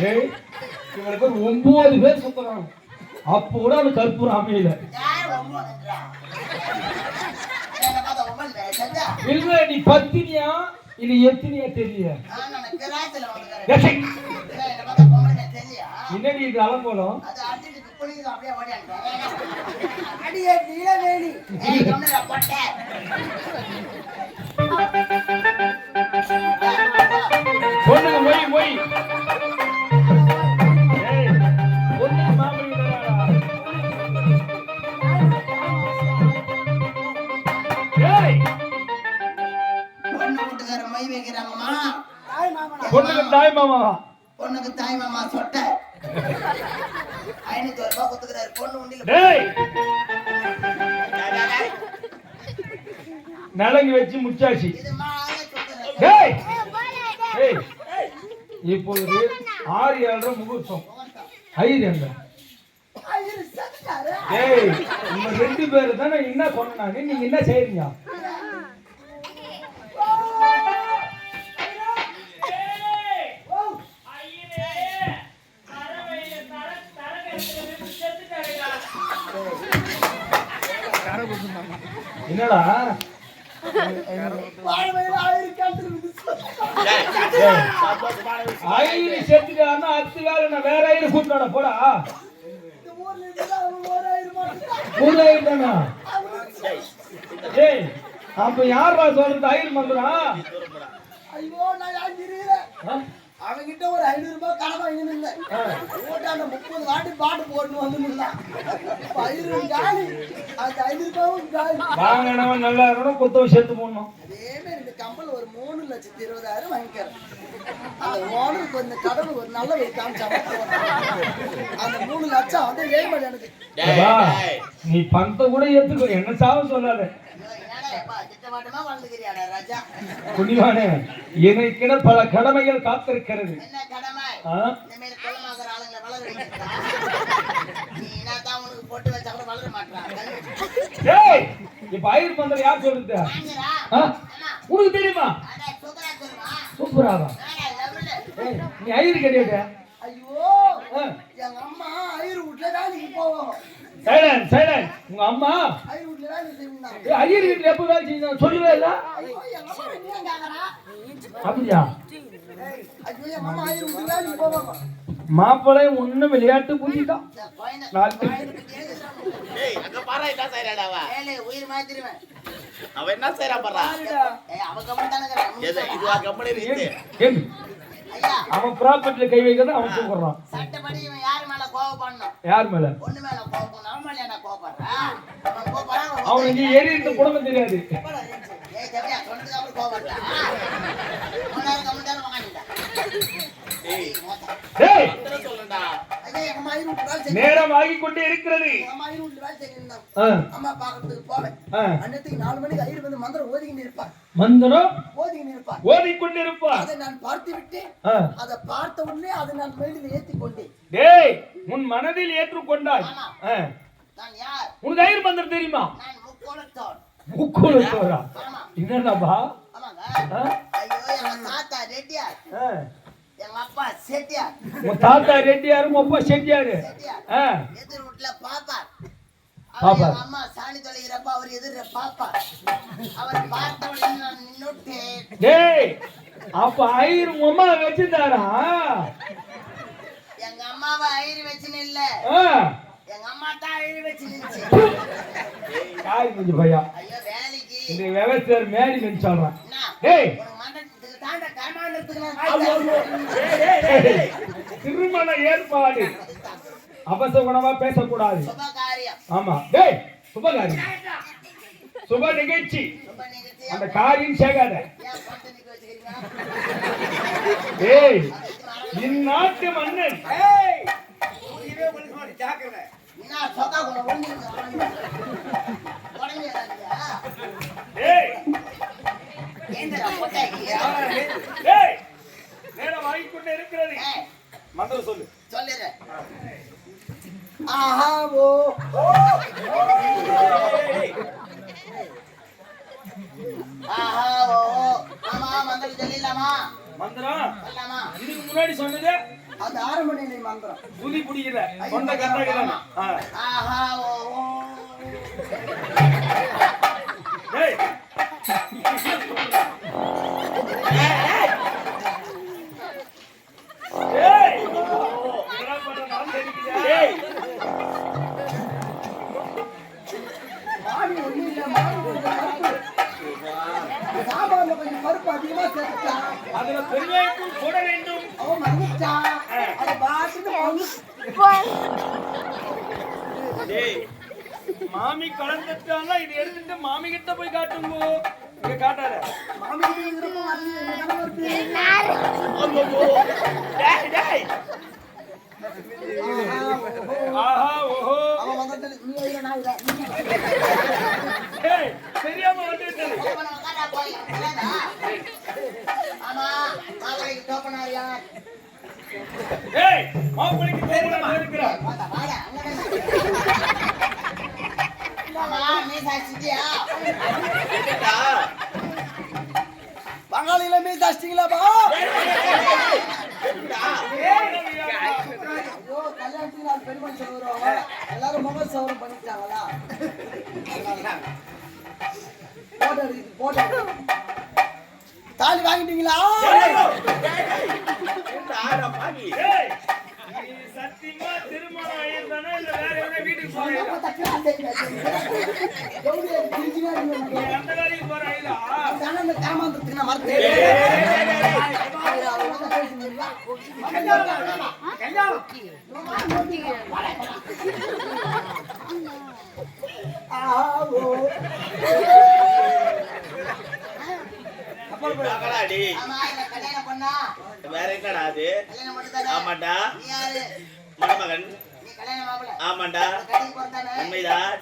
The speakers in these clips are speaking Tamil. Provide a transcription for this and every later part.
இவனுக்கு ஒரு ஒன்பது பேர் சுத்தறாங்க அப்போ கூட அவனுக்கு கற்பூரம் அமையல. இல்ல நீ பத்தினியா? இது எத்தனையா தெரியல? என்னடி இது அலங்கோலம் அடியே நீலவேணி. ஏய், பொண்ணுங்க மொய் மொய். மை வைக்கிறாங்கம்மா. பொண்ணுக்கு தாய் மாமா. பொண்ணுக்கு தாய் மாமா சொட்டை. ஐநூத்தி ஒரு ரூபாய் குத்துக்கிறாரு பொண்ணு உண்டியில டேய். டேய், டேய், டேய். நலங்கு வச்சு ஏய் இப்பொழுது ஆறு ஏழரை முகூர்த்தம். ஐந்து எங்க. ஏய் உங்க ரெண்டு பேரு தானே என்ன சொன்னாங்க? நீங்க என்ன செய்றீங்க? விஷயம். ஐயரு செத்துட்டான்னா அத்து வேலை நான் வேற ஐயரு கூப்பிட்டாடா போடா ஊர்ல இருந்தா அவன் ஓராயிரம் மட்டும்தான். மூணு ஐயரு தானா அவனுக்கு ஏய் அப்ப யாரா சொல்றது ஐயர் மந்திரா தூரம் போடா. ஐயோ நான் அவன்கிட்ட ஒரு ஐநூறு ரூபாய் கடன் வாங்கி நின்றேன் ஓட்டாண்ட முப்பது வாட்டி பாட்டு போட்டு வந்து நின்றான் ஐநூறு காலி. அந்த ஐநூறு ரூபாயும் காலி. வாங்கினவன் நல்லா இருக்கணும் குத்தவன் சேர்த்து போடணும். அதே மாதிரி இந்த கம்பல் ஒரு மூணு லட்சத்தி இருபதாயிரம் வாங்கிக்கிறேன். அந்த ஓனருக்கு இந்த கடன் ஒரு நல்ல வை காமிச்சாம அந்த மூணு லட்சம் வந்து ஏழ்மலை எனக்கு. நீ பணத்தை கூட ஏத்துக்கோ. என்ன சாவ சொல்லாத குடிவானே எனக்கிட பல கடமைகள் காத்திருக்கிறது. இப்ப ஐயர் மந்திரம் யார் ஆ? உனக்கு தெரியுமா? சூப்பராவா? நீ ஐயர் கிடையாது ஐயோ எங்க அம்மா ஐயர் வீட்டுல வேலைக்கு போவோம் சைலன் சைலன் உங்க அம்மா? ஐயர் செய்யணும் ஐயர் வீட்டுல எப்ப வேலை செஞ்சா சொல்லவே இல்ல. அப்படியா? மாப்பிள்ளை ஒண்ணும் விளையாட்டு புரியுதான் அவன். என்ன ஐயா அவன் ப்ராப்பர்ட்டில கை வைக்கிறது அவன் கூப்பிடுறான். சட்டப்படி இவன் யாரு மேல கோவப்படணும்? யார் மேல? பொண்ணு மேல கோவப்படணும். அவன் மேல என்ன கோவப்படுறான் அவனுக்கு அவனுக்கு எரிந்த குடும்பம் தெரியாது. நேரம் ஆகி கொண்டே இருக்கிறது. அம்மா அம்மா நாலு மணிக்கு ஐயர் வந்து மந்திரம் ஓதிக்கிட்டு இருப்பார் மந்திரம் ஓதிக்கிட்டு இருப்பார் ஓதிக்கொண்டிருப்பார். அதை நான் பார்த்து அதை பார்த்த உடனே அதை நான் மேலில் ஏத்தி கொண்டேன் டேய் உன் மனதில் ஏற்றுக்கொண்டாய். நான் யார் உனக்கு ஐயர் மந்திரம் தெரியுமா? நான் முக்கோணத்தோன். முக்கூலத்தோரா ஆமா. என்னடாப்பா தாத்தா ரெட்டியார். எங்க அப்பா செட்டியார். உன் தாத்தா ரெட்டியாரு உன் அப்பா செட்டியாரு. எதிர் வீட்டுல பாப்பார். எங்க அம்மா சாணி தொலைகிறப்ப அவர் எதிர பாப்பார். அவர் பார்த்த உடனே நான் நின்னுட்டேன். டேய் அப்ப ஐயர் அம்மா வச்சிருந்தாரா? எங்க அம்மாவை ஐயர் வச்சுன்னு இல்ல. எங்க அம்மா தான் காய் குஞ்சு பையா. ஐயோ வேலைக்கு. இந்த விவசாயர் மேரி சொல்றான். டேய். திருமண ஏற்பாடு. அபசகுணமா பேசக்கூடாது. சுப காரியம் ஆமா. டேய் சுபகாரி சுப நிகழ்ச்சி. அந்த காரியம் சேகாத. ஏய் இந்நாட்டு மன்னன். ஏய் மந்திரம் சொல்லு சொல்லிடுறேன் ஆஹா ஓ ஆஹா ஓ ஆமா மந்திரம் சொல்லிடலாமா? மந்திரம்? இதுக்கு முன்னாடி சொன்னது அது ஆரம்ப நிலை மந்திரம். புலி புடிக்கிற சொந்த கர்நாடகம் ஆஹா ஓ சாம்பார்ல கொஞ்சம் பருப்பு அதிகமா சேர்த்துட்டா அதுல பெருங்காயத்தூள் போட வேண்டும் வந்து மாமி கலந்துட்டாங்க இது எடுத்துட்டு மாமி கிட்ட போய் காட்டுங்க இங்க காட்டாத மாமி ஆஹா ஓஹோ அவன் வந்துட்டு நீ ஐயா நான் இல்ல ஏய் தெரியாம வந்துட்டது ஏய் மாப்பிளைக்கு தெரியாம இருக்கிறா என்னடா? பங்காளியில மீன் சாச்சிங்களாப்பா என்னடா? ஐயோ கல்யாணத்துக்கு நாலு பெண் மனுஷன் வருவாங்க எல்லாரும் முக சவரம் பண்ணிட்டாங்களா போட்டோ எடுக்குது போட்டோ தாலி வாங்கிட்டீங்களா என்னடா, நான் பாவி. ஏய் நீ சத்தியமா திருமணம் ஆயிருந்தானா இல்ல வேற எவனா வீட்டுக்கு போறியா நீ அந்த வேலைக்கு போறாயிலா காமாந்தத்துக்கு நான் மறந்து என்னடா டேய்? வேற என்னடா அது ஆமாண்டா. மணமகன் ஆமாண்டா. உண்மைதான்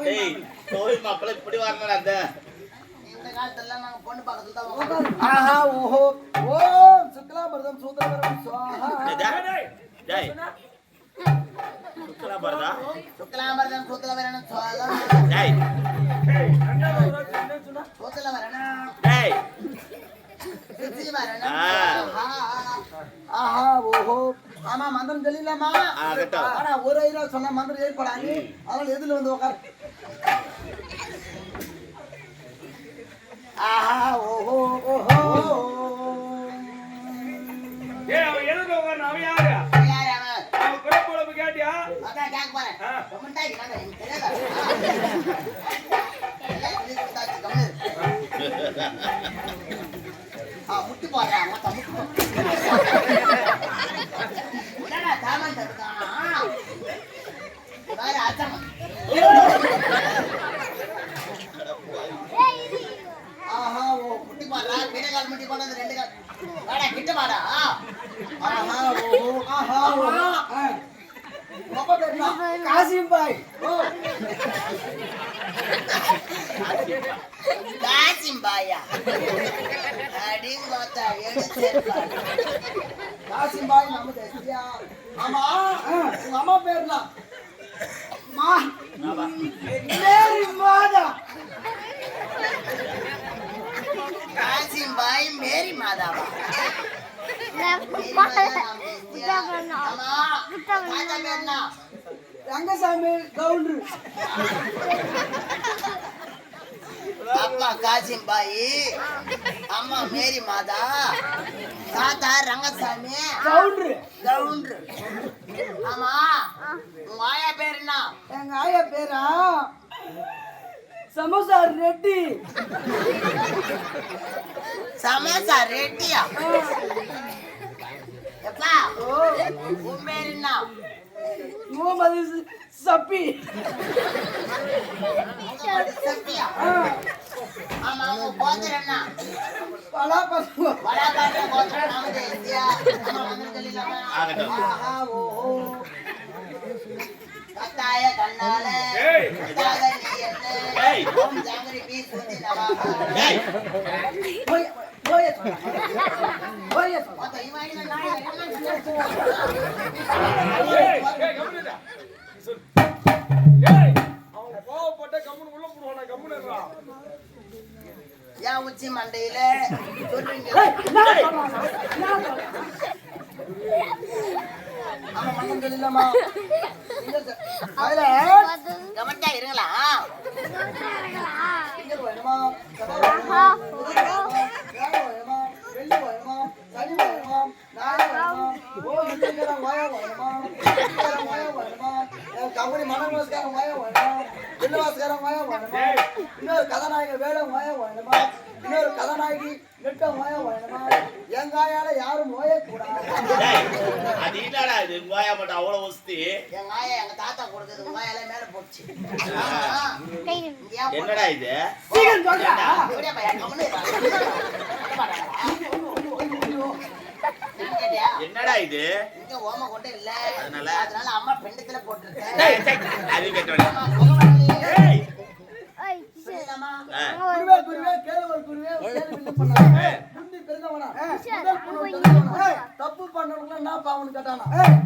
டேய் கோயில் மாப்பிள்ளை இப்படி வரணும் அந்த. ஆஹா ஓஹோ. ஓம் சுக்லாபரதம் சூத்திரபரம் சுவாஹா. டேய், டேய் சுத்தலா பாருதா சுக்லாபரதம் சூத்திரபரம் சுவாஹா டேய் ஒரு என்ன சொன்னா சூத்திரபரம் டேய். ஆஹா ஓஹோ. ஆமா மந்திரம் தெரியலமா. ஆனா ஒரு ஐயா சொன்ன மந்திரம் ஏற்படாது. அதனால எதுல வந்து உட்கார் ஆஹா ஓஹோ ஓஹோ. ஏய் அவன் எதுக்கு உட்கார்ந்து அவன் யாரு அவன் பிறப்புழப்பு கேட்டியா ஆ. முட்டி போடுறா மொத்தம் முட்டி போடுறா வேற அச்சமா ஆஹா ஓ முட்டி போடுறா. கிட்ட கால் முட்டி போடுறது ரெண்டு கால். வாடா கிட்ட ஆஹா ஓ ஆஹா ஓ. காசிம் பாய். காசிம் பாயா. காசிம் பாய் நம்ம தெரியா ஆமா. உங்க அம்மா பேர்னா? மா. மேரி மாதா. காசிம் பாய் மேரி மாதாவா? ரங்கசாமி கவுண்டரு. அப்பா காசிம் பாய் அம்மா மேரி மாதா தாத்தா ரங்கசாமி. கவுண்டரு. கவுண்டரு. ஆமா உங்க ஆயா பேர் என்ன? எங்க ஆயா பேரா? சமோசா ரெட்டி. சமோசா ரெட்டியா? எப்பா? உன் பேர் என்ன முகமது சப்பி. சப்பியா? ஆமா உங்க கோத்தர் என்ன? பலாப்பழம் பலாப்பழம் கோத்தர் நாம தேசியா ஆகட்டும். ஆஹா ஓஹோ கத்தாய கண்ணால ஏய். கத்தாத நீ என்ன? ஏய். ஓம் ஜாங்கரி பீ சுத்தி நவாஹா ஏன் உச்சி மண்டையில சொல்றீங்க ஆமா மண்டம் அதுல வாய வேணுமா இன்னொரு கதாநாயகன் வேடம் வாய வேணுமா இன்னொரு கதாநாயகி நெட்டம் வாய வேணுமா எங்காயால யாரும் நோயக்கூடாது. டேய், அது இது. கோயா மட்டும் அவ்வளவு வசதி எங்க ஆயா எங்க தாத்தா கொடுத்தது ஆயால மேல போச்சு. என்னடா இது? சீக்கிரம் சொல்றா அப்படியே கம்முனு. என்னடா இது? இங்க ஓம கொண்டு இல்ல. அதனால? அதனால அம்மா பெண்டத்துல போட்டுருக்கேன். அது கேட்டவனே. பண்ணவனுக்கு நான் பாவம்னு கேட்டானா? ஆணிச்சு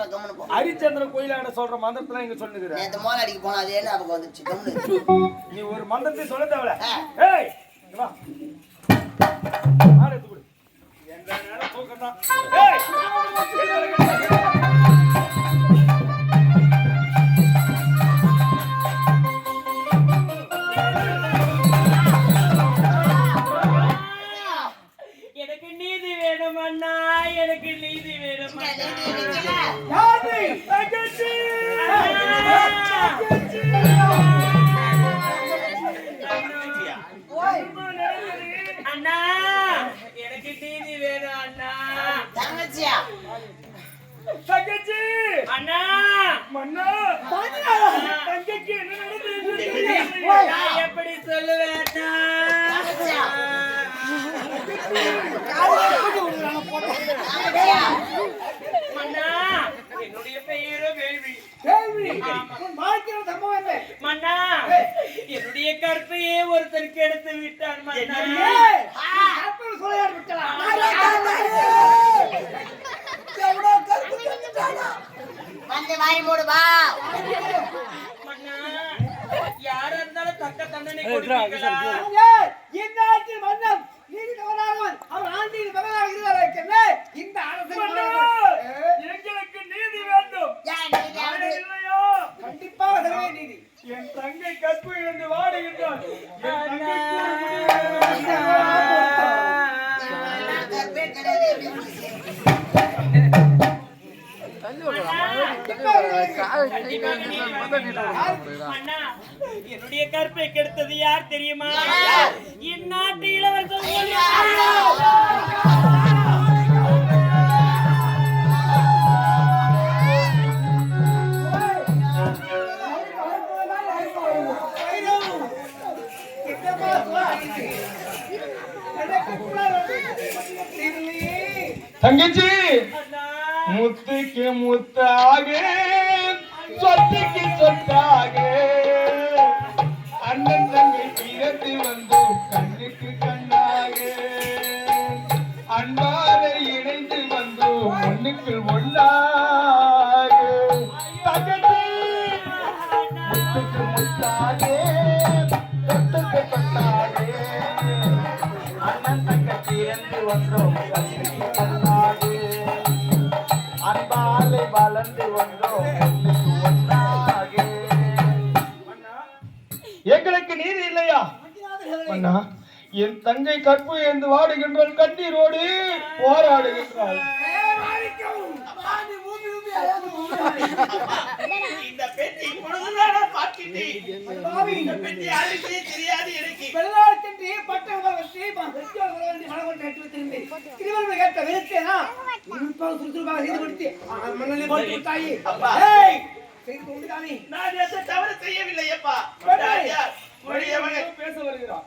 சொல்ற கம்முனு போ. ஹரிச்சந்திர கோயிலான சொல்ற மந்திரத்துல இங்க சொல்லுகிற நேத்து மோல் அடிக்க போனா அது அப்ப வந்துச்சு கம்முனு. நீ ஒரு மந்திரத்தை சொல்ல தேவல. ஏய் இங்க வா. ஆளை எடுத்து கொடு. எந்த நேரம் தூக்கம் தான் ஏய் தங்கச்சி! அண்ணா! மன்னா! தங்கச்சி என்ன நடந்தது? நான் எப்படி சொல்லுவேன் அண்ணா? தங்கச்சியா மன்னா என்னுடைய பெயரோ வேள்வி வாழ்க்கையில சம்பவம் என்ன? மன்னா என்னுடைய கற்பையே ஒருத்தருக்கு எடுத்து விட்டான் மன்னா. சொல்லையார் விட்டலாம் வந்து வாரி மூடு வா. மன்னா யாரா இருந்தாலும் தக்க தண்டனை கொடுப்பீங்களா? இந்நாட்டில் மன்னர் நீதி தவறானவன் அவர் ஆண்டியின் மகனாக இந்த அரசு எங்களுக்கு நீதி வேண்டும். இல்லையோ? கண்டிப்பாக தருவே நீதி. என் தங்கை கற்பு என்று வாடுகின்றான் என் என்னுடைய கற்பை கெடுத்தது யார் தெரியுமா? இந்நாட்டு இளவரசர் தங்கச்சி! முத்துக்கு முத்தாக சொத்துக்கு சொத்தாக. அண்ணன் தங்கை பிறந்து வந்து கண்ணுக்கு தங்கை கற்பு என்று வாடுகின்றாள் கண்ணீரோடு போராடுகின்றாள் இந்த யாருக்கே தெரியாது எனக்கு. வச்சு வெற்றியோடு வர வேண்டிய மனக்கொண்டு கட்டி வைத்திருந்தேன். திருவள்ளுவர் கேட்ட விருத்தேனா உறுப்பாக சுறுசுறுப்பாக செய்து கொடுத்து மன்னனை போட்டு விட்டாயி செய்து கொண்டு தானே. நான் எந்த தவறு செய்யவில்லை அப்பா ராஜா, உடைய மகன். பேச வருகிறான்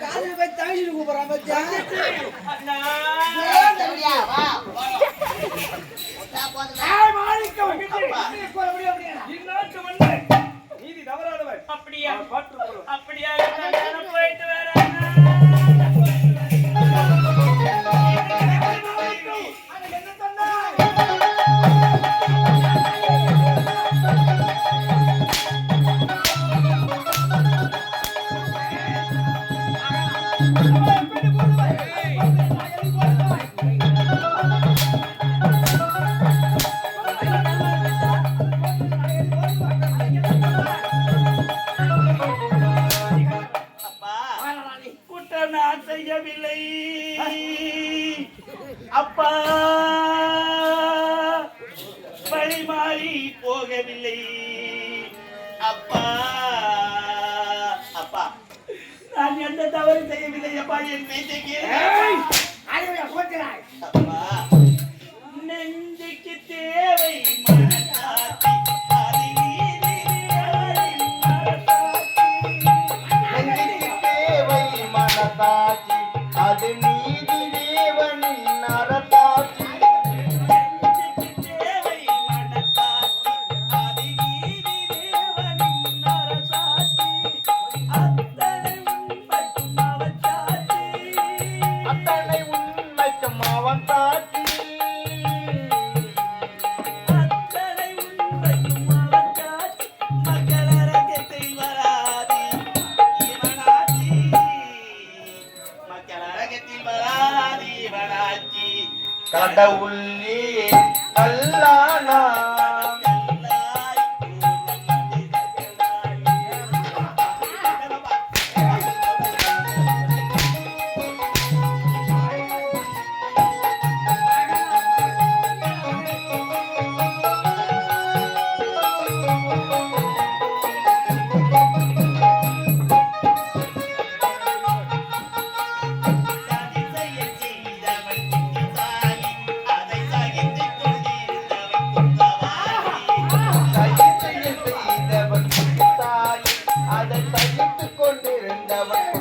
காலையில் போய் தமிழ் கூப்பிடுறான் பத்தியா? மாறி போகவில்லை. அப்பா அப்பா. நான் எந்த தவறு செய்யவில்லை அப்பா. என் பேச்சைக்கு அப்பா. நெஞ்சுக்கு தேவை மனசாட்சி அது நீ கடவுள் பயிற்றுக் கொண்டிருந்தவன்.